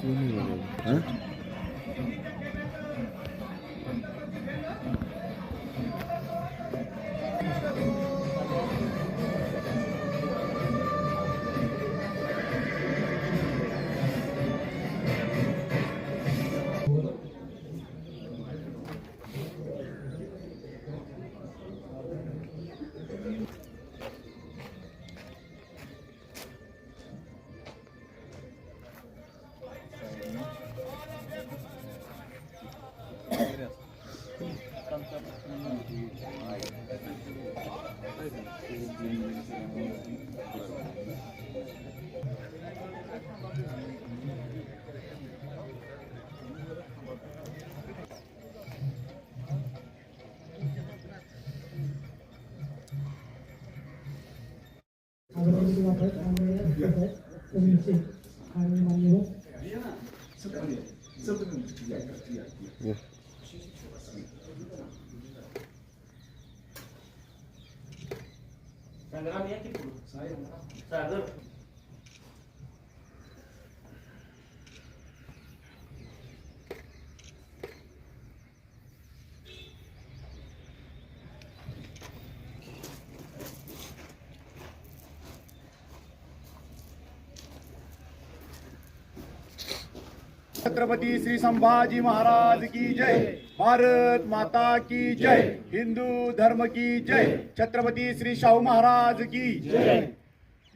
姑娘，嗯，कोणी बघा अगरबत्ती वापरत आणि कवींचे आणि मान्यवर छत्रपती श्री संभाजी महाराज की जय भारत माता की जय हिंदू धर्म की जय छत्रपती श्री शाहू महाराज की जय।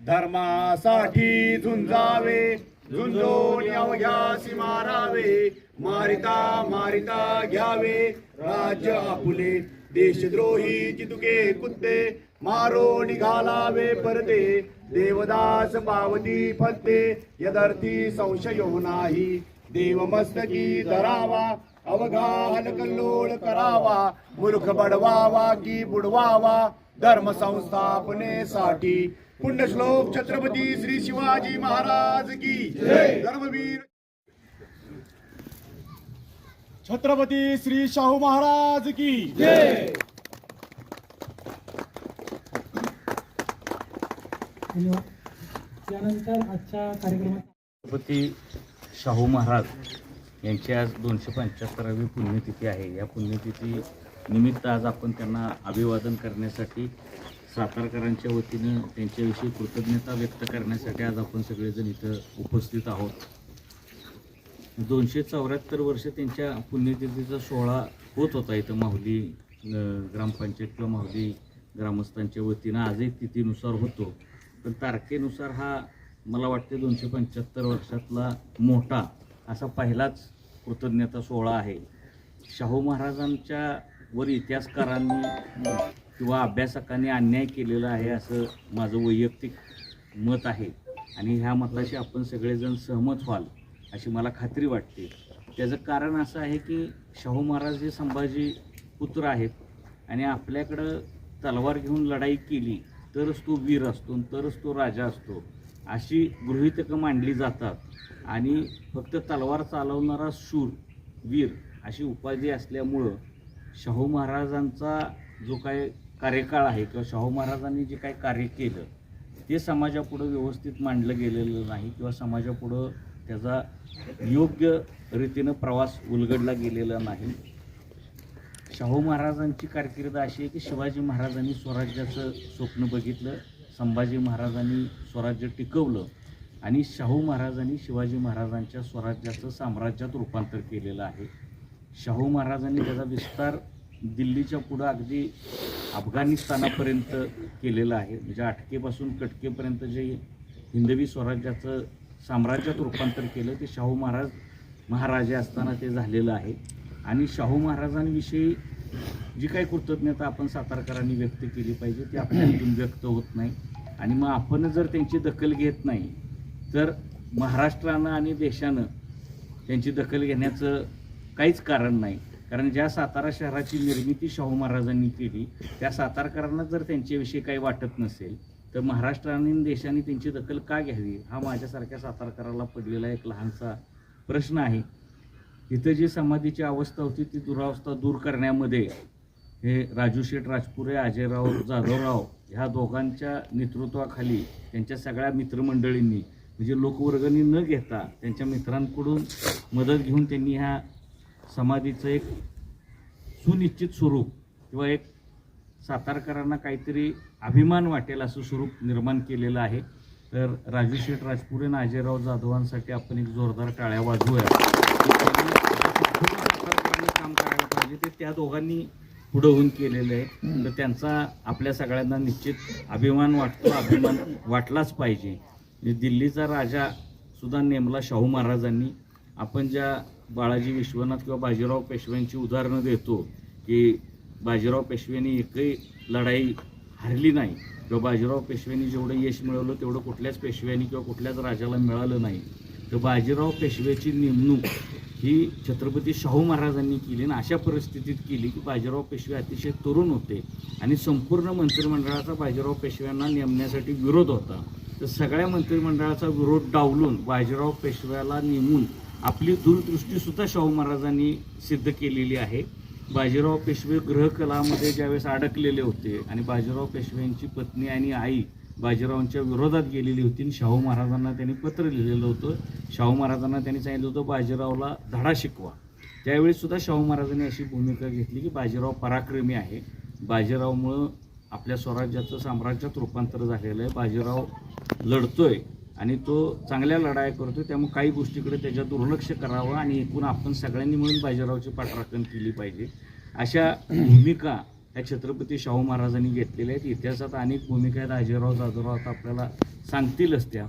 धर्मासाठी झुंजावे झुंजोन अवघ्यासी मारावे मारिता मारिता घ्यावे राज्य आपुले देशद्रोही चितुके कुत्ते मारो निघालावे परते देवदास पावती फलते यदर्थी संशयो नाही। देव मस्तकी धरावा अवघा हलकल्लोळ करावा मूर्ख बडवावा की बुडवावा धर्म संस्थापनेसाठी. पुण्यश्लोक छत्रपती श्री शिवाजी महाराज की जय. धर्मवीर. छत्रपती श्री शाहू महाराज की त्यानंतर आजच्या कार्यक्रमात छत्रपती शाहू महाराज यांची आज दोनशे पंच्याहत्तरावी पुण्यतिथी आहे. या पुण्यतिथी निमित्त आज आपण त्यांना अभिवादन करण्यासाठी सातारकरांच्या वतीनं त्यांच्याविषयी कृतज्ञता व्यक्त करण्यासाठी आज आपण सगळेजण इथं उपस्थित आहोत. दोनशे चौऱ्याहत्तर वर्ष त्यांच्या पुण्यतिथीचा सोहळा होत होता इथं माहुली ग्रामपंचायत किंवा माहुली ग्रामस्थांच्या वतीनं. आजही तिथीनुसार होतो. पण तारखेनुसार हा मला वाटते दोनशे पंच्याहत्तर वर्षातला मोठा असा पहिलाच कृतज्ञता सोहळा आहे. शाहू महाराजांच्या वर इतिहासकारांनी किंवा अभ्यासकांनी अन्याय केलेला आहे असं माझं वैयक्तिक मत आहे. आणि ह्या मताशी आपण सगळेजण सहमत व्हाल अशी मला खात्री वाटते. त्याचं कारण असं आहे की शाहू महाराज हे संभाजी पुत्र आहेत आणि आपल्याकडं तलवार घेऊन लढाई केली तरच तो वीर असतो तरच तो राजा असतो. अशी गृहितकं मांडली जातात. आणि फक्त तलवार चालवणारा शूर वीर अशी उपाधी असल्यामुळं शाहू महाराजांचा जो काय कार्यकाळ आहे किंवा शाहू महाराजांनी जे काय कार्य केलं ते समाजापुढं व्यवस्थित मांडलं गेलेलं नाही किंवा समाजापुढं त्याचा योग्य रीतीनं प्रवास उलगडला गेलेला नाही. शाहू महाराजांची कारकीर्द अशी आहे की शिवाजी महाराजांनी स्वराज्याचं स्वप्न बघितलं संभाजी महाराजांनी स्वराज्य टिकवलं आणि शाहू महाराजांनी शिवाजी महाराजांच्या स्वराज्याचं साम्राज्यात रूपांतर केलेलं आहे. शाहू महाराजांनी त्याचा विस्तार दिल्लीच्या पुढं अगदी अफगाणिस्तानापर्यंत केलेलं आहे. म्हणजे आटकेपासून कटकेपर्यंत जे हिंदवी स्वराज्याचं साम्राज्यात रूपांतर केलं ते शाहू महाराज महाराजे असताना ते झालेलं आहे. आणि शाहू महाराजांविषयी जी काही कृतज्ञता आपण सातारकरांनी व्यक्त केली पाहिजे ती आपल्यातून व्यक्त होत नाही. आणि मग आपण जर त्यांची दखल घेत नाही तर महाराष्ट्रानं आणि देशानं त्यांची दखल घेण्याचं काहीच कारण नाही. कारण ज्या सातारा शहराची निर्मिती शाहू महाराजांनी केली त्या सातारकरांना जर त्यांच्याविषयी काही वाटत नसेल तर महाराष्ट्राने देशाने त्यांची दखल का घ्यावी? हा माझ्यासारख्या सातारकराला पडलेला एक लहानसा प्रश्न आहे. इथं जी समाधीची अवस्था होती ती दुरावस्था दूर करण्यामध्ये हे राजू शेठ राजपुरे अजयराव जाधवराव ह्या दोघांच्या नेतृत्वाखाली त्यांच्या सगळ्या मित्रमंडळींनी म्हणजे लोकवर्गणी न घेता त्यांच्या मित्रांकडून मदत घेऊन त्यांनी ह्या समाधीचं एक सुनिश्चित स्वरूप किंवा एक सातारकरांना काहीतरी अभिमान वाटेल असं स्वरूप निर्माण केलेलं आहे. तर राजू शेठ राजपुरे आणि अजयराव जाधवांसाठी आपण एक जोरदार टाळ्या वाजवूया. काम करायला पाहिजे ते त्या दोघांनी पुढं होऊन केलेलं आहे. तर त्यांचा आपल्या सगळ्यांना निश्चित अभिमान वाटतो अभिमान वाटलाच पाहिजे दिल्लीचा राजा सुद्धा नेमला शाहू महाराजांनी आपण ज्या बाळाजी विश्वनाथ किंवा बाजीराव पेशव्यांची उदाहरणं देतो की बाजीराव पेशव्यांनी एकही लढाई हरली नाही किंवा बाजीराव पेशव्यांनी जेवढं यश मिळवलं तेवढं कुठल्याच पेशव्यांनी किंवा कुठल्याच राजाला मिळालं नाही. तर बाजीराव पेशव्याची नेमणूक ही छत्रपती शाहू महाराजांनी केली आणि अशा परिस्थितीत केली की बाजीराव पेशवे अतिशय तरुण होते आणि संपूर्ण मंत्रिमंडळाचा बाजीराव पेशव्यांना नेमण्यासाठी विरोध होता. तर सगळ्या मंत्रिमंडळाचा विरोध डावलून बाजीराव पेशव्याला नेमून आपली दूरदृष्टीसुद्धा शाहू महाराजांनी सिद्ध केलेली आहे. बाजीराव पेशवे ग्रहकलामध्ये ज्यावेळेस अडकलेले होते आणि बाजीराव पेशव्यांची पत्नी आणि आई बाजीरावांच्या विरोधात गेलेली होती आणि शाहू महाराजांना त्यांनी पत्र लिहिलेलं होतं. शाहू महाराजांना त्यांनी सांगितलं होतं बाजीरावला धडा शिकवा. त्यावेळीसुद्धा शाहू महाराजांनी अशी भूमिका घेतली की बाजीराव पराक्रमी आहे. बाजीरावमुळं आपल्या स्वराज्याचं साम्राज्यात रूपांतर झालेलं आहे. बाजीराव लढतोय आणि तो चांगल्या लढाया करतो त्यामुळे काही गोष्टीकडे त्याच्या दुर्लक्ष करावं आणि एकूण आपण सगळ्यांनी मिळून बाजीरावची पाठराखण केली पाहिजे. अशा भूमिका ह्या छत्रपती शाहू महाराजांनी घेतलेल्या आहेत. इतिहासात अनेक भूमिका आहेत. आजीराव जाधवराव आता आपल्याला सांगतीलच त्या.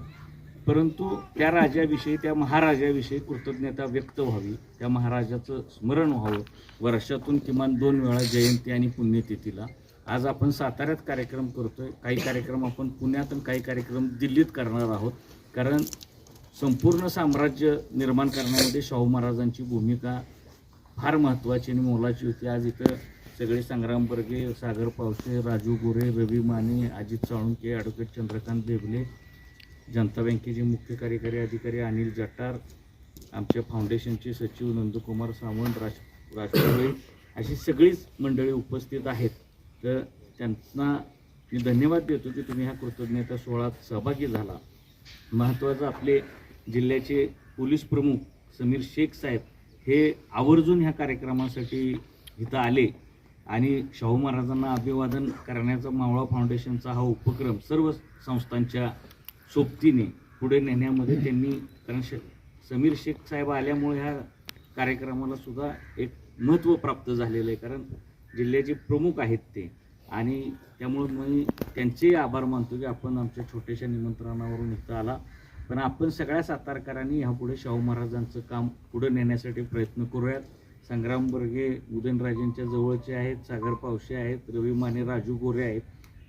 परंतु त्या राजाविषयी त्या महाराजाविषयी कृतज्ञता व्यक्त व्हावी. त्या महाराजाचं स्मरण व्हावं. वर्षातून किमान दोन वेळा जयंती आणि पुण्यतिथीला. आज आपण साताऱ्यात कार्यक्रम करतोय. काही कार्यक्रम आपण पुण्यात आणि काही कार्यक्रम दिल्लीत करणार आहोत. कारण संपूर्ण साम्राज्य निर्माण करण्यामध्ये शाहू महाराजांची भूमिका फार महत्त्वाची आणि मोलाची होती. आज इथं सगळे संग्राम बर्गे सागर पावसे राजू गोरे रवी माने अजित साळुंके ॲडव्होकेट चंद्रकांत बेबले जनता बँकेचे मुख्य कार्यकारी अधिकारी अनिल जटार आमच्या फाउंडेशनचे सचिव नंदकुमार सावंत राज राजपुरे अशी सगळीच मंडळी उपस्थित आहेत. तर त्यांना मी धन्यवाद देतो की तुम्ही ह्या कृतज्ञता सोहळ्यात सहभागी झाला. महत्त्वाचं आपले जिल्ह्याचे पोलीस प्रमुख समीर शेख साहेब हे आवर्जून ह्या कार्यक्रमासाठी इथं आले. आणि शाहू महाराजांना अभिवादन करण्याचा मावळा फाउंडेशनचा हा उपक्रम सर्व संस्थांच्या सोबतीने पुढे नेण्यामध्ये त्यांनी कारण श समीर शेख साहेब आल्यामुळे ह्या कार्यक्रमाला सुद्धा एक महत्त्व प्राप्त झालेलं आहे. कारण जिल्ह्याचे प्रमुख आहेत ते. आणि त्यामुळं मी त्यांचेही आभार मानतो की आपण आमच्या छोट्याशा निमंत्रणावरून इथं आला. पण आपण सगळ्या सातारकरांनी ह्यापुढे शाहू महाराजांचं काम पुढे नेण्यासाठी प्रयत्न करूयात. संग्राम बर्गे उदयनराजेंच्या जवळचे आहेत सागर पावशे आहेत रवी माने राजू गोरे आहेत.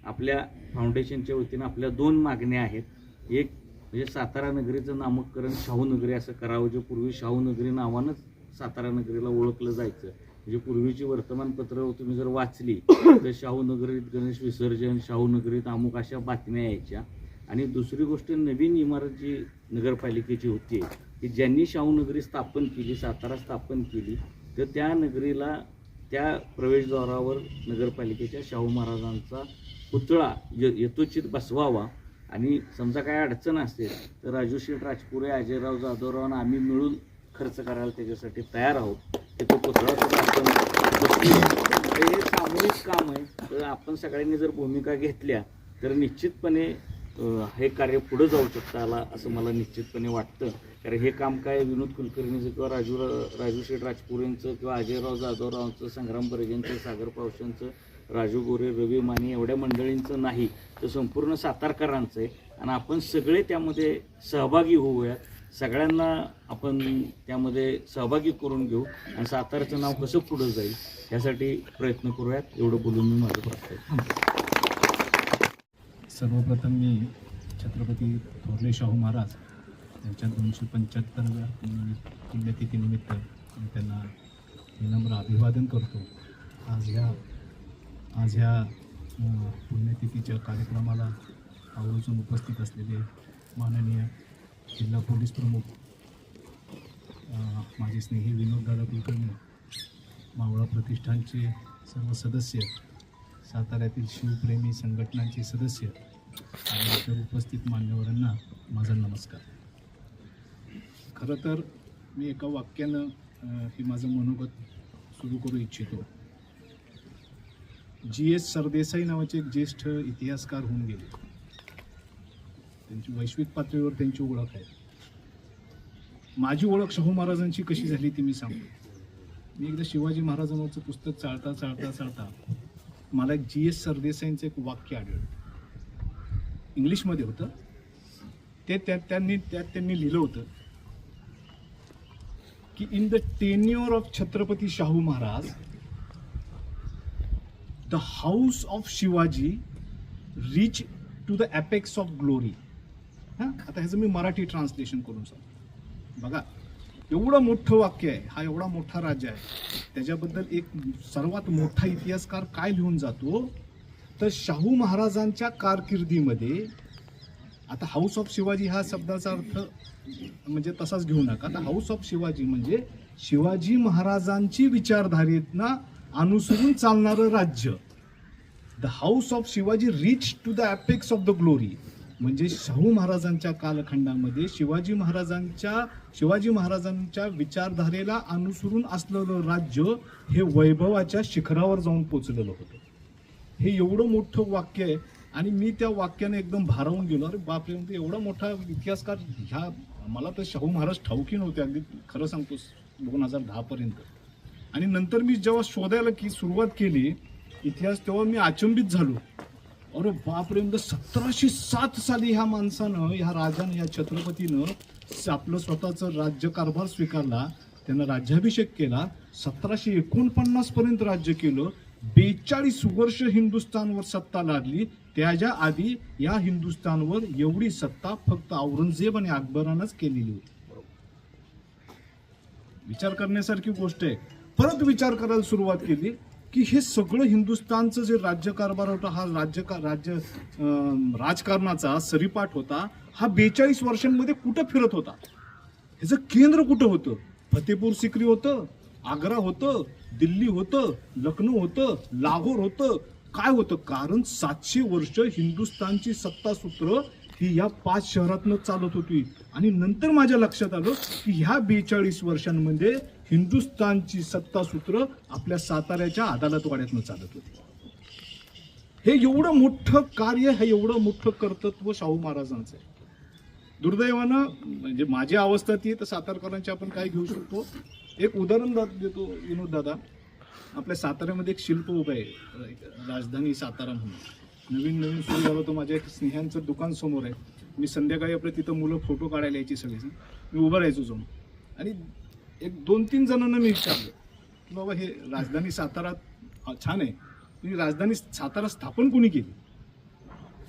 आपल्या फाउंडेशनच्या वतीनं आपल्या दोन मागण्या आहेत. एक म्हणजे सातारा नगरीचं नामकरण शाहू नगरी असं करावं जे पूर्वी शाहू नगरी नावानंच सातारा नगरीला ओळखलं जायचं. म्हणजे पूर्वीची वर्तमानपत्र तुम्ही जर वाचली तर शाहू नगरीत गणेश विसर्जन शाहू नगरीत अमुक अशा बातम्या यायच्या. आणि दुसरी गोष्ट नवीन इमारत जी नगरपालिकेची होती की ज्यांनी शाहू नगरी स्थापन केली सातारा स्थापन केली तर त्या नगरीला त्या प्रवेशद्वारावर नगरपालिकेच्या शाहू महाराजांचा पुतळा य यथोचित बसवावा. आणि समजा काय अडचण असेल तर राजू शेठ राजपुरे अजयराव जाधवराव आम्ही मिळून खर्च करायला त्याच्यासाठी तयार आहोत. ते तो पुतळा आपण हे सामूहिक काम आहे. तर आपण सगळ्यांनी जर भूमिका घेतल्या तर निश्चितपणे हे कार्य पुढे जाऊ शकतं आला असं मला निश्चितपणे वाटतं. कारण हे काम काय विनोद कुलकर्णीचं किंवा राजू राजू शेठ राजपुरेंचं किंवा अजयराव जाधवरावांचं संग्राम बर्गेंचं सागर पावशांचं राजू गोरे रवी माने एवढ्या मंडळींचं नाही. तर संपूर्ण सातारकरांचं आहे. आणि आपण सगळे त्यामध्ये सहभागी होऊयात सगळ्यांना आपण त्यामध्ये सहभागी करून घेऊ. आणि सातारचं नाव कसं पुढं जाईल यासाठी प्रयत्न करूयात. एवढं बोलून मी माझं प्रस्ताव सर्वप्रथम मी छत्रपती थोरले शाहू महाराज यांच्या दोनशे पंच्याहत्तरव्या पुण्यतिथीनिमित्त मी त्यांना विनम्र अभिवादन करतो. आज ह्या आज ह्या पुण्यतिथीच्या कार्यक्रमाला आवर्जून उपस्थित असलेले माननीय जिल्हा पोलीस प्रमुख माझे स्नेही विनोद दादा कुलकर्णी मावळा प्रतिष्ठानचे सर्व सदस्य साताऱ्यातील शिवप्रेमी संघटनांचे सदस्य आणि इतर उपस्थित मान्यवरांना माझा नमस्कार. खरं तर मी एका वाक्यानं हे माझं मनोगत सुरू करू इच्छितो. जी एस सरदेसाई नावाचे एक ज्येष्ठ इतिहासकार होऊन गेले. त्यांची वैश्विक पातळीवर त्यांची ओळख आहे. माझी ओळख शाहू महाराजांची कशी झाली ती मी सांगतो. मी एकदा शिवाजी महाराजांवरचं पुस्तक चाळता चाळता चाळता मला एक जी एस सरदेसाईंचं एक वाक्य आढळलं. इंग्लिशमध्ये होतं. ते त्यात त्यांनी त्यात त्यांनी लिहिलं होतं की in the tenure of Chhatrapati Shahu Maharaj the house of Shivaji reach to the apex of glory हां? आता ह्याचं मी मराठी ट्रान्सलेशन करून सांगतो. बघा. एवढं मोठं वाक्य आहे हा एवढा मोठा राज्य आहे. त्याच्याबद्दल एक सर्वात मोठा इतिहासकार काय लिहून जातो? तर शाहू महाराजांच्या कारकिर्दीमध्ये आता हाऊस ऑफ शिवाजी हा शब्दाचा अर्थ म्हणजे तसाच घेऊ नका. आता हाऊस ऑफ शिवाजी म्हणजे शिवाजी महाराजांची विचारधारेतना अनुसरून चालणारं राज्य. The house of Shivaji reach to the apex of the glory म्हणजे शाहू महाराजांच्या कालखंडामध्ये शिवाजी महाराजांच्या शिवाजी महाराजांच्या विचारधारेला अनुसरून असलेलं राज्य हे वैभवाच्या शिखरावर जाऊन पोचलेलं होतं. हे एवढं मोठं वाक्य आहे आणि मी त्या वाक्याने एकदम भारावून गेलो. अरे बापरे म्हणजे एवढा मोठा इतिहासकार ह्या मला तर शाहू महाराज ठाऊकी नव्हते अगदी खरं सांगतो दोन हजार दहापर्यंत आणि नंतर मी जेव्हा शोधायला की सुरुवात केली इतिहास तेव्हा मी अचंबित झालो. अरे बापरे म्हणजे सतराशे सात साली ह्या माणसानं ह्या राजानं या छत्रपतीनं आपलं आपलं स्वतःचं राज्यकारभार स्वीकारला त्यानं राज्याभिषेक केला सतराशे एकोणपन्नास पर्यंत राज्य केलं बेचाळीस वर्ष हिंदुस्थानवर सत्ता लागली त्याच्या आधी या हिंदुस्थानवर एवढी सत्ता फक्त औरंगजेब आणि अकबरानंच केलेली होती. विचार करण्यासारखी गोष्ट आहे. परत विचार करायला सुरुवात केली. की हे सगळं हिंदुस्थानचं जे राज्यकारभार होता हा राज्य राज्य राजकारणाचा सरीपाठ होता हा बेचाळीस वर्षांमध्ये कुठं फिरत होता? ह्याचं केंद्र कुठं होतं? फतेपूर सिक्री होतं आग्रा होतं दिल्ली होतं लखनौ होतं लाहोर होतं. काय होतं? कारण सातशे वर्ष हिंदुस्थानची सत्तासूत्र ही या पाच शहरातनं चालत होती. आणि नंतर माझ्या लक्षात आलं की ह्या बेचाळीस वर्षांमध्ये हिंदुस्थानची सत्तासूत्र आपल्या साताऱ्याच्या अदालतवाड्यातनं चालत होती. हे एवढं मोठं कार्य हे एवढं मोठं कर्तृत्व शाहू महाराजांचं आहे. दुर्दैवानं म्हणजे माझी अवस्था ती आहे तर सातारकरांची आपण काय घेऊ शकतो? एक उदाहरण देतो विनोद दादा. आपल्या साताऱ्यामध्ये एक शिल्प उभं आहे राजधानी सातारा म्हणून. नवीन नवीन सुरू झालं तर माझ्या एक स्नेहांचं दुकान समोर आहे. मी संध्याकाळी आपल्या तिथं मुलं फोटो काढायला यायची सगळेजण. मी उभं राहायचो जाऊन. आणि एक दोन तीन जणांना मी विचारलं की बाबा हे राजधानी सातारा छान आहे. मी राजधानी सातारा स्थापन कोणी केली?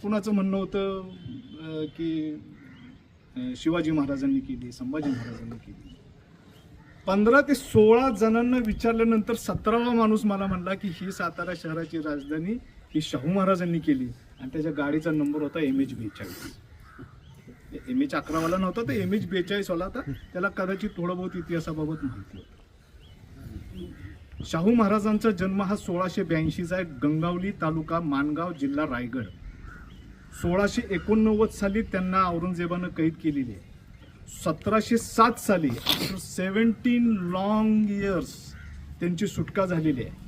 कुणाचं म्हणणं होतं की शिवाजी महाराजांनी केली संभाजी महाराजांनी केली. पंधरा ते सोळा जणांना विचारल्यानंतर सतरावा माणूस मला म्हणला की ही सातारा शहराची राजधानी ही शाहू महाराजांनी केली आणि त्याच्या गाडीचा नंबर होता एम एच बेचाळीस. एम एच अकरावाला नव्हता तर एम एच बेचाळीस वाला होता. त्याला कदाचित थोडं बहुत इतिहासाबाबत माहिती होतं. शाहू महाराजांचा जन्म हा सोळाशे ब्याऐंशीचा आहे. गंगावली तालुका मानगाव जिल्हा रायगड. सोळाशे एकोणनव्वद साली त्यांना औरंगजेबानं कैद केलेली आहे. सतराशे सात साली आफ्टर सेवन्टीन लॉंग इयर्स त्यांची सुटका झालेली आहे.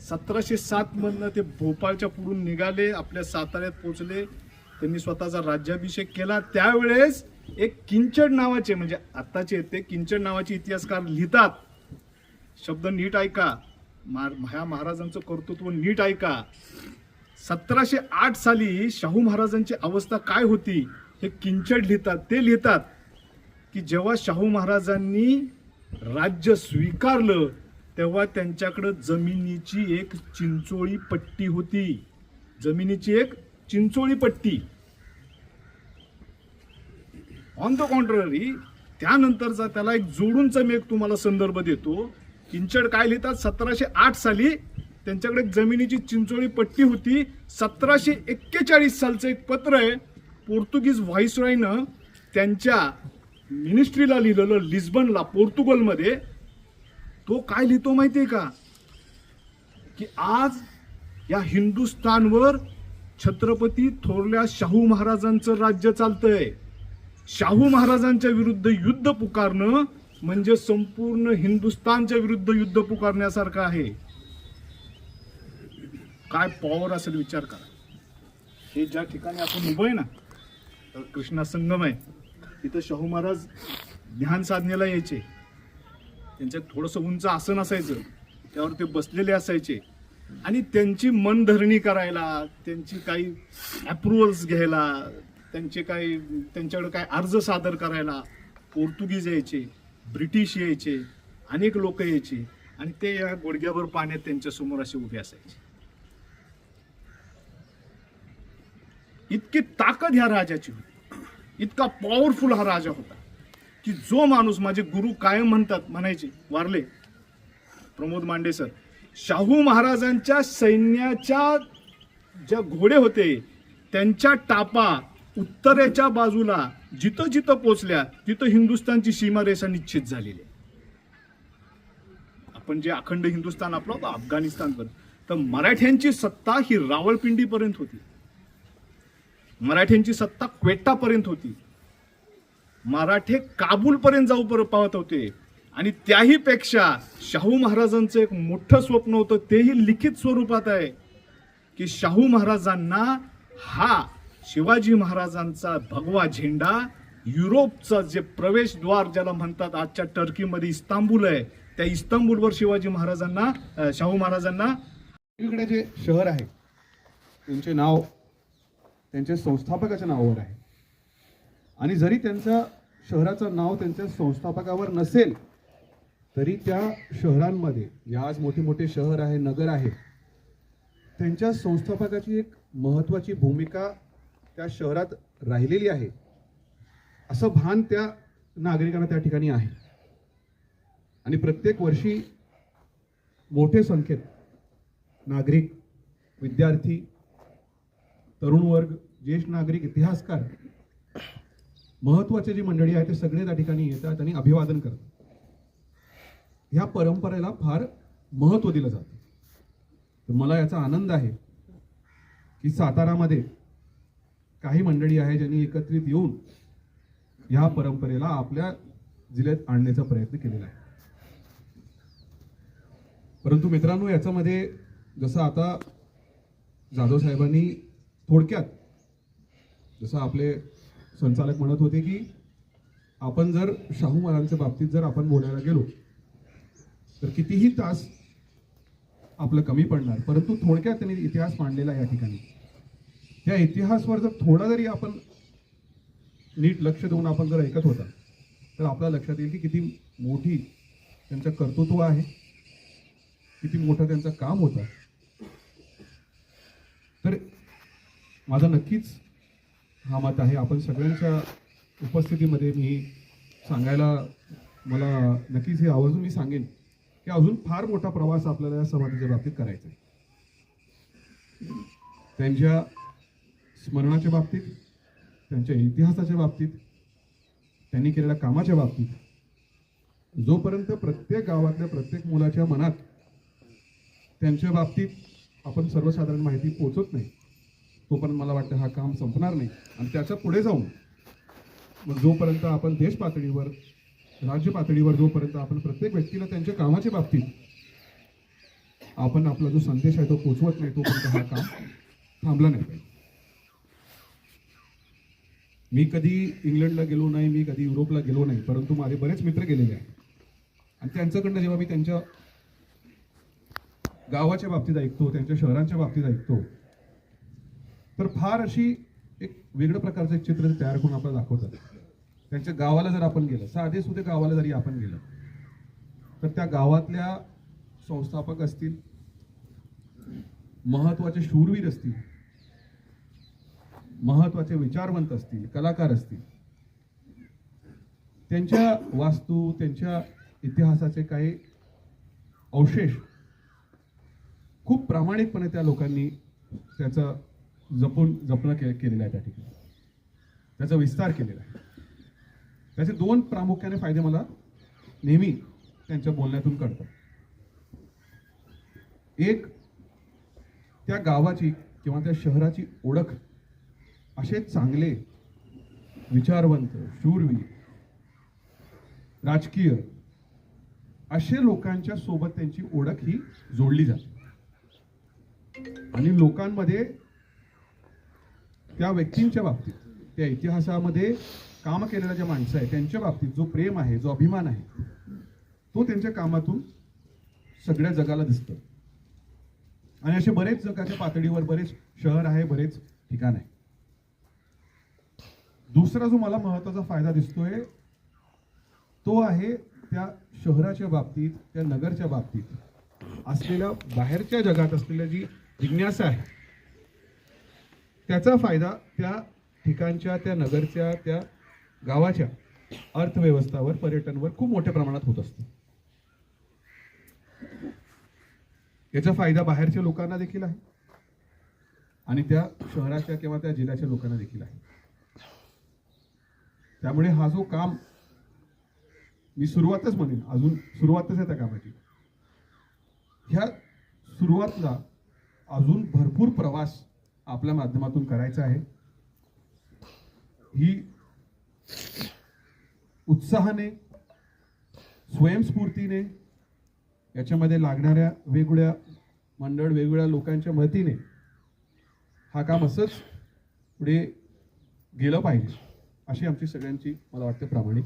सतराशे सात मधनं ते भोपाळच्या पुढून निघाले आपल्या साताऱ्यात पोचले त्यांनी स्वतःचा राज्याभिषेक केला. त्यावेळेस एक किंचड नावाचे म्हणजे आत्ताचे ते किंचड नावाचे इतिहासकार लिहितात. शब्द नीट ऐका. ह्या महाराजांचं कर्तृत्व नीट ऐका. सतराशे आठ साली शाहू महाराजांची अवस्था काय होती हे किंचड लिहितात. ते लिहितात की जेव्हा शाहू महाराजांनी राज्य स्वीकारलं तेव्हा त्यांच्याकडं जमिनीची एक चिंचोळी पट्टी होती. जमिनीची एक चिंचोळी पट्टी. ऑन द कॉन्ट्ररी त्यानंतरचा त्याला एक जोडूनचा मी एक तुम्हाला संदर्भ देतो. किंचड काय लिहितात? सतराशे आठ साली त्यांच्याकडे जमिनीची चिंचोळी पट्टी होती. सतराशे एक्केचाळीस सालचं एक पत्र आहे. पोर्तुगीज व्हाईसरॉयनं त्यांच्या मिनिस्ट्रीला लिहिलेलं लिस्बनला पोर्तुगलमध्ये तो काय लिहितो माहिती आहे का? की आज या हिंदुस्थानवर छत्रपती थोरल्या शाहू महाराजांचं राज्य चालतंय. शाहू महाराजांच्या विरुद्ध युद्ध पुकारणं म्हणजे संपूर्ण हिंदुस्थानच्या विरुद्ध युद्ध पुकारण्यासारखं आहे. काय पॉवर असेल विचार करा. हे ज्या ठिकाणी आपण उभं आहे ना तर कृष्णा संगम आहे. तिथं शाहू महाराज ध्यान साधनेला यायचे. त्यांच्यात थोडंसं उंच आसन असायचं. त्यावर ते बसलेले असायचे. आणि त्यांची मनधरणी करायला त्यांची काही अप्रुव्हल्स घ्यायला त्यांचे काही त्यांच्याकडे काय अर्ज सादर करायला पोर्तुगीज यायचे ब्रिटिश यायचे अनेक लोक यायचे आणि ते या गुडघ्याभर पाण्यात त्यांच्यासमोर असे उभे असायचे. इतकी ताकद ह्या राजाची होती. इतका पॉवरफुल हा राजा होता. की जो माणूस माझे गुरु कायम म्हणतात म्हणायचे वारले. प्रमोद मांडे सर शाहू महाराजांच्या सैन्याच्या ज्या घोडे होते त्यांच्या टापा उत्तरेच्या बाजूला जिथं जिथं पोचल्या तिथं हिंदुस्थानची सीमारेषा निश्चित झालेली आहे. आपण जे अखंड हिंदुस्थान आपलं होतं अफगाणिस्तानवर तर मराठ्यांची सत्ता ही रावळपिंडीपर्यंत होती. मराठ्यांची सत्ता क्वेटापर्यंत होती. मराठे काबूलपर्यंत जाऊ पर- पाहत होते. आणि त्याही पेक्षा शाहू महाराजांचं एक मोठं स्वप्न होतं तेही लिखित स्वरूपात आहे की शाहू महाराजांना हा शिवाजी महाराजांचा भगवा झेंडा युरोपचा जे प्रवेशद्वार ज्याला म्हणतात आजच्या टर्कीमध्ये इस्तांबूल आहे त्या इस्तांबूलवर शिवाजी महाराजांना शाहू महाराजांना वेगवेगळे जे शहर आहे त्यांचे नाव त्यांच्या संस्थापकाच्या नावावर आहे. आणि जरी त्यांच्या शहराचं नाव त्यांच्या संस्थापकावर नसेल तरी त्या शहरांमध्ये जे आज मोठे मोठे शहर आहे नगर आहे त्यांच्या संस्थापकाची एक महत्त्वाची भूमिका त्या शहरात राहिलेली आहे. असं भान त्या नागरिकांना त्या ठिकाणी आहे. आणि प्रत्येक वर्षी मोठे संख्येत नागरिक विद्यार्थी तरुण वर्ग ज्येष्ठ नागरिक इतिहासकार महत्त्वाचे जी मंडळी आहे ते सगळे त्या ठिकाणी येतात आणि अभिवादन करतात. ह्या परंपरेला फार महत्त्व दिलं जातं. तर मला याचा आनंद आहे की सातारामध्ये काही मंडळी आहे ज्यांनी एकत्रित येऊन ह्या परंपरेला आपल्या जिल्ह्यात आणण्याचा प्रयत्न केलेला आहे. परंतु मित्रांनो याच्यामध्ये जसं आता जाधव साहेबांनी थोडक्यात जसं आपले संचालक म्हणत होते की आपण जर शाहू महाराजांच्या बाबतीत जर आपण बोलायला गेलो तर कितीही तास आपलं कमी पडणार परंतु थोडक्यात त्यांनी इतिहास मांडलेला या ठिकाणी. या इतिहासवर जर थोडा जरी आपण नीट लक्ष देऊन आपण जर ऐकत होता तर आपल्या लक्षात येईल की किती मोठी त्यांचं कर्तृत्व आहे किती मोठं त्यांचं काम होतं. तर माझा नक्कीच हा मत आहे. आपण सगळ्यांच्या उपस्थितीमध्ये मी सांगायला मला नक्कीच हे आवर्जून मी सांगेन की अजून फार मोठा प्रवास आपल्याला या समाजाच्या बाबतीत करायचा आहे. त्यांच्या स्मरणाच्या बाबतीत त्यांच्या इतिहासाच्या बाबतीत त्यांनी केलेल्या कामाच्या बाबतीत जोपर्यंत प्रत्येक गावातल्या प्रत्येक मुलाच्या मनात त्यांच्या बाबतीत आपण सर्वसाधारण माहिती पोचत नाही तोपर्यंत मला वाटतं हा काम संपणार नाही. आणि त्याच्या पुढे जाऊन मग जोपर्यंत आपण देश पातळीवर राज्य पातळीवर जोपर्यंत आपण प्रत्येक व्यक्तीला त्यांच्या कामाच्या बाबतीत आपण आपला जो संदेश आहे तो पोचवत नाही तोपर्यंत हा काम थांबला नाही पाहिजे. मी कधी इंग्लंडला गेलो नाही मी कधी युरोपला गेलो नाही परंतु माझे बरेच मित्र गेलेले आहेत. आणि त्यांच्याकडनं जेव्हा मी त्यांच्या गावाच्या बाबतीत ऐकतो त्यांच्या शहरांच्या बाबतीत ऐकतो तर फार अशी एक वेगळं प्रकारचं एक चित्र तयार करून आपल्याला दाखवतात. त्यांच्या गावाला जर आपण गेलं साधे सुधे गावाला जरी आपण गेलं तर त्या गावातल्या संस्थापक असतील महत्त्वाचे शूरवीर असतील महत्त्वाचे विचारवंत असतील कलाकार असतील त्यांच्या वास्तू त्यांच्या इतिहासाचे काही अवशेष खूप प्रामाणिकपणे त्या लोकांनी त्याचं जपून जपणं के केलेलं आहे त्या ठिकाणी. त्याचा विस्तार केलेला आहे. त्याचे दोन प्रामुख्याने फायदे मला नेहमी त्यांच्या बोलण्यातून कळतात. एक त्या गावाची किंवा त्या शहराची ओळख असे चांगले विचारवंत शूरवीर राजकीय असे लोकांच्या सोबत त्यांची ओळख ही जोडली जाते. आणि लोकांमध्ये त्या व्यक्तींच्या बाबतीत त्या इतिहासामध्ये काम केलेल्या ज्या माणसं आहे त्यांच्या बाबतीत जो प्रेम आहे जो अभिमान आहे तो त्यांच्या कामातून सगळ्या जगाला दिसतो आणि असे बरेच जगाच्या पातळीवर बरेच शहर आहे बरेच ठिकाण आहे. दुसरा जो मला महत्त्वाचा फायदा दिसतोय तो आहे त्या शहराच्या बाबतीत त्या नगरच्या बाबतीत असलेल्या बाहेरच्या जगात असलेल्या जी जिज्ञासा आहे त्याचा फायदा त्या ठिकाणच्या त्या नगरच्या त्या गावाच्या अर्थव्यवस्थावर पर्यटनवर खूप मोठ्या प्रमाणात होत असतो. याचा फायदा बाहेरच्या लोकांना देखील आहे आणि त्या शहराच्या किंवा त्या जिल्ह्याच्या लोकांना देखील आहे. त्यामुळे हा जो काम मी सुरुवातच म्हणेन अजून सुरुवातच आहे त्या कामाची. ह्या सुरुवातला अजून भरपूर प्रवास आपल्या माध्यमातून करायचं आहे. ही उत्साहाने स्वयंस्फूर्तीने याच्यामध्ये लागणाऱ्या वेगवेगळ्या मंडळ वेगवेगळ्या लोकांच्या मदतीने हा काम असंच पुढे गेलं पाहिजे अशी आमची सगळ्यांची मला वाटतं प्रामाणिक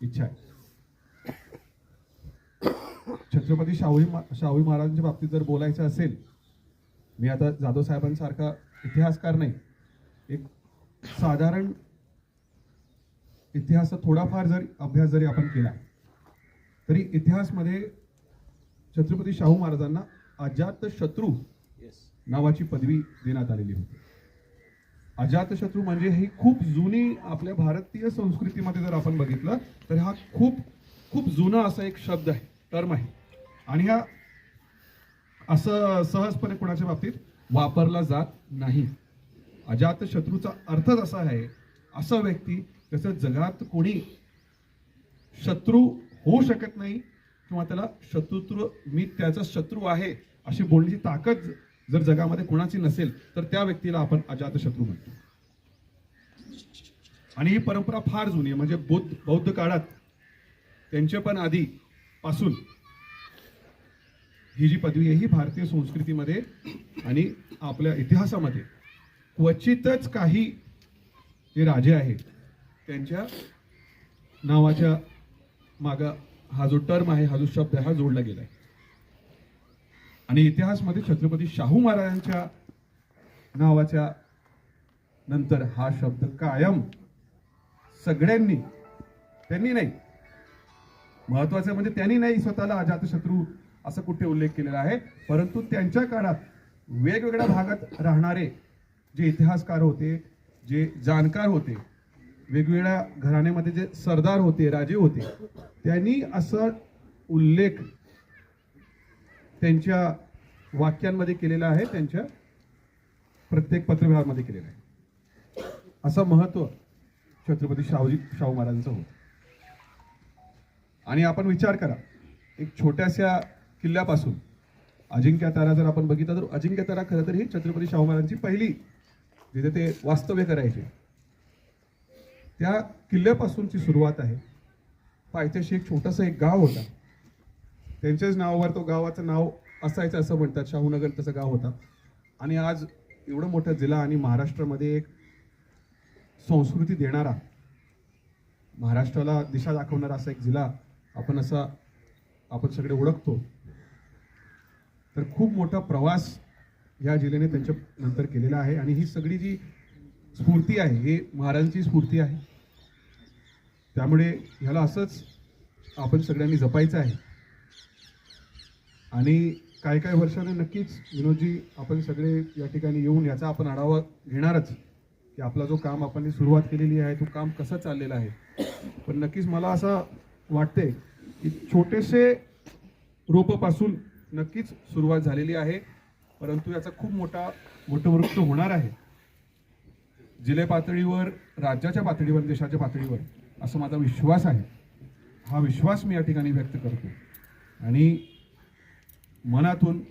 इच्छा आहे. छत्रपती शाहू शाहू महाराजांच्या बाबतीत जर बोलायचं असेल मी आता जाधव साहेबांसारखा इतिहासकार नाही. एक साधारण इतिहासात थोडाफार जरी अभ्यास जरी आपण केला तरी इतिहासमध्ये छत्रपती शाहू महाराजांना अजातशत्रू नावाची पदवी देण्यात आलेली होती. अजातशत्रू म्हणजे ही खूप जुनी आपल्या भारतीय संस्कृतीमध्ये जर आपण बघितलं तर हा खूप खूप जुना असा एक शब्द आहे टर्म आहे. आणि हा असं सहजपणे कोणाच्या बाबतीत वापरला जात नाही. अजातशत्रूचा अर्थच असा आहे? असा व्यक्ती त्याचं जगात कोणी शत्रू होऊ शकत नाही किंवा त्याला शत्रुत्व मी त्याचा शत्रू आहे अशी बोलण्याची ताकद जर जगामध्ये कोणाची नसेल तर त्या व्यक्तीला आपण अजातशत्रू म्हणतो. आणि ही परंपरा फार जुनी आहे. म्हणजे बौद्ध बौद्ध काळात त्यांच्या पण आधी पासून ही जी पदवी आहे ही भारतीय संस्कृतीमध्ये आणि आपल्या इतिहासामध्ये क्वचितच काही जे राजे आहेत त्यांच्या नावाच्या मागा हा जो टर्म आहे हा जो शब्द आहे हा जोडला गेला आहे. आणि इतिहासमध्ये छत्रपती शाहू महाराजांच्या नावाच्या नंतर हा शब्द कायम सगळ्यांनी त्यांनी नाही. महत्वाचं म्हणजे त्यांनी नाही स्वतःला अजातशत्रू असं कुठे उल्लेख केलेला आहे? परंतु त्यांच्या काळात वेगवेगळ्या भागात राहणारे जे इतिहासकार होते जे जाणकार होते वेगवेगळ्या घराण्यामध्ये जे सरदार होते राजे होते त्यांनी असं उल्लेख त्यांच्या वाक्यांमध्ये केलेला आहे त्यांच्या प्रत्येक पत्रव्यवहारमध्ये केलेला आहे. असं महत्त्व छत्रपती शाहूजी शाहू महाराजांचं होतं. आणि आपण विचार करा एक छोट्याशा किल्ल्यापासून. अजिंक्य तारा जर आपण बघितला तर अजिंक्य तारा खरं तर ही छत्रपती शाहू महाराजांची पहिली जिथे ते वास्तव्य करायचे. त्या किल्ल्यापासूनची सुरुवात आहे. पायथ्याशी एक छोटंसं एक गाव होता. त्यांच्याच नावावर तो गावाचं नाव असायचं असं म्हणतात. शाहूनगर तसं गाव होता. आणि आज एवढं मोठा जिल्हा आणि महाराष्ट्रामध्ये एक संस्कृती देणारा महाराष्ट्राला दिशा दाखवणारा असा एक जिल्हा आपण असा आपण सगळे ओळखतो. तर खूप मोठा प्रवास या जिल्ह्याने त्यांच्या नंतर केलेला आहे. आणि ही सगळी जी स्फूर्ती आहे ही महाराजांची स्फूर्ती आहे. त्यामुळे ह्याला असंच आपण सगळ्यांनी जपायचं आहे. आणि काही काही वर्षाने नक्कीच विनोदजी आपण सगळे या ठिकाणी येऊन याचा आपण आढावा घेणारच की आपला जो काम आपण सुरुवात केलेली आहे तो काम कसं चाललेलं आहे. पण नक्कीच मला असं वाटते की छोटेसे रोपापासून नक्कीच सुरुवात झालेली आहे. परंतु याचा खूप मोठा वटवृक्ष होणार आहे. जिल्हा पातळीवर राज्याच्या पातळीवर देशाच्या पातळीवर असा माझा विश्वास आहे. हा विश्वास मी या ठिकाणी व्यक्त करतो. आणि मनातून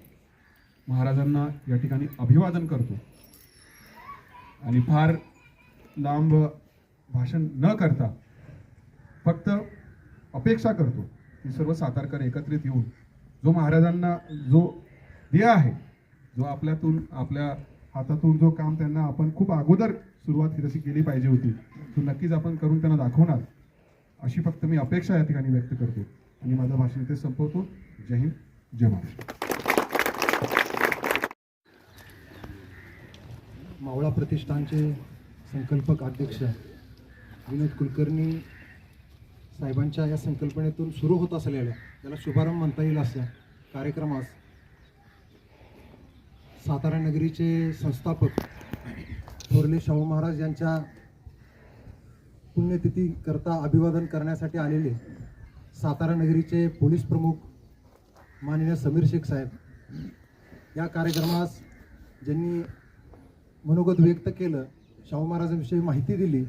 महाराजांना या ठिकाणी अभिवादन करतो. आणि फार लांब भाषण न करता फक्त अपेक्षा करतो की सर्व सातारकर एकत्रित येऊन जो महाराजांना जो ध्येय आहे जो आपल्यातून आपल्या हातातून जो काम त्यांना आपण खूप अगोदर सुरुवात तशी केली पाहिजे होती तो नक्कीच आपण करून त्यांना दाखवणार. अशी फक्त मी अपेक्षा या ठिकाणी व्यक्त करतो. आणि माझं भाषण इथे संपवतो. जय हिंद जय महाराष्ट्र मावळा प्रतिष्ठानचे संकल्पक अध्यक्ष विनोद कुलकर्णी साहेबांच्या या संकल्पनेतून सुरू होत असलेल्या त्याला शुभारंभ म्हणता येईल अशा कार्यक्रमास सातारा नगरीचे संस्थापक थोरले शाहू महाराज यांच्या पुण्यतिथी करता अभिवादन करण्यासाठी आलेले सातारा नगरीचे पोलीस प्रमुख माननीय समीर शेख साहेब या कार्यक्रमास ज्यांनी मनोगत व्यक्त केलं शाहू महाराजांविषयी माहिती दिली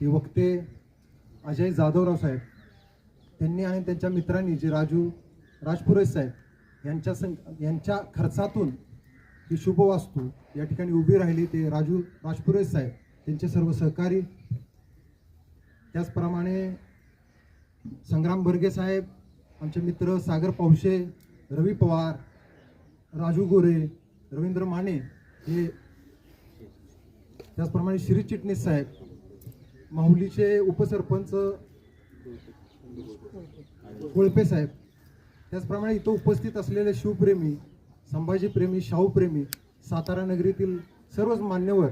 ते वक्ते अजय जाधवराव साहेब त्यांनी आणि त्यांच्या मित्रांनी जे राजू राजपुरे साहेब यांच्या सं यांच्या खर्चातून ही शुभवास्तू या ठिकाणी उभी राहिली. ते राजू राजपुरे साहेब त्यांचे सर्व सहकारी. त्याचप्रमाणे संग्राम बर्गे साहेब आमचे मित्र सागर पावशे रवी पवार राजू गोरे रवींद्र माने हे त्याचप्रमाणे श्री चिटणीस साहेब माहुलीचे उपसरपंच कोळपे साहेब त्याचप्रमाणे इथं उपस्थित असलेले शिवप्रेमी संभाजीप्रेमी शाहूप्रेमी सातारा नगरीतील सर्वच मान्यवर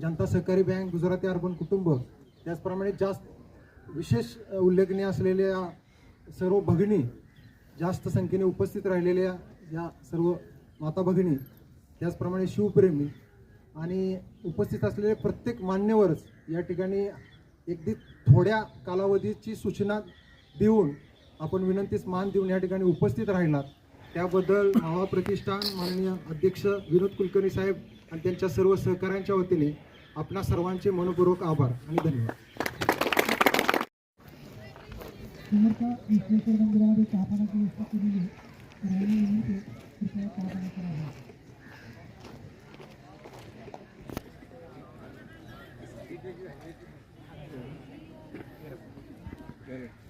जनता सहकारी बँक गुजराती अर्बन कुटुंब त्याचप्रमाणे जास्त विशेष उल्लेखनीय असलेल्या सर्व भगिनी जास्त संख्येने उपस्थित राहिलेल्या या सर्व माता भगिनी त्याचप्रमाणे शिवप्रेमी आणि उपस्थित असलेले प्रत्येक मान्यवरच या ठिकाणी एकदी थोड्या कालावधीची सूचना देऊन आपण विनंतीस मान देऊन या ठिकाणी उपस्थित राहिलात त्याबद्दल मावा प्रतिष्ठान माननीय अध्यक्ष विनोद कुलकर्णी साहेब आणि त्यांच्या सर्व सहकाऱ्यांच्या वतीने आपणा सर्वांचे मनपूर्वक आभार आणि धन्यवाद. Yeah.